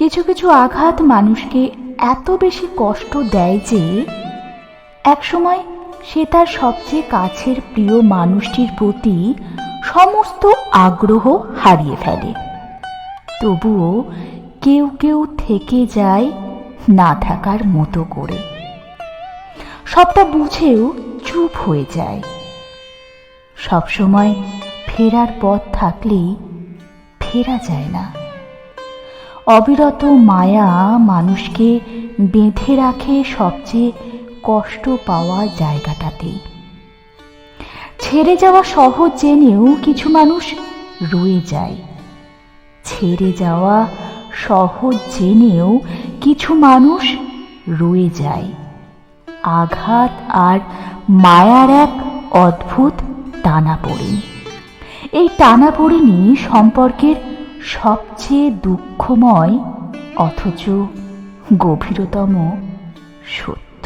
কিছু কিছু আঘাত মানুষকে এত বেশি কষ্ট দেয় যে একসময় সে তার সবচেয়ে কাছের প্রিয় মানুষটির প্রতি সমস্ত আগ্রহ হারিয়ে ফেলে। তবুও কেউ কেউ থেকে যায় না থাকার মতো করে। সবটা বুঝেও চুপ হয়ে যায়। সবসময় ফেরার পথ থাকলেই ফেরা যায় না। অবিরত মায়া মানুষকে বেঁধে রাখে সবচেয়ে কষ্ট পাওয়া জায়গাটাতেই। ছেড়ে যাওয়া সহজ জেনেও কিছু মানুষ রয়ে যায়। ছেড়ে যাওয়া সহজ জেনেও কিছু মানুষ রয়ে যায়। আঘাত আর মায়ার এক অদ্ভুত টানাপোড়েন। এই টানাপোড়েনই সম্পর্কের সবচেয়ে দুঃখময় অথচ গভীরতম সত্য।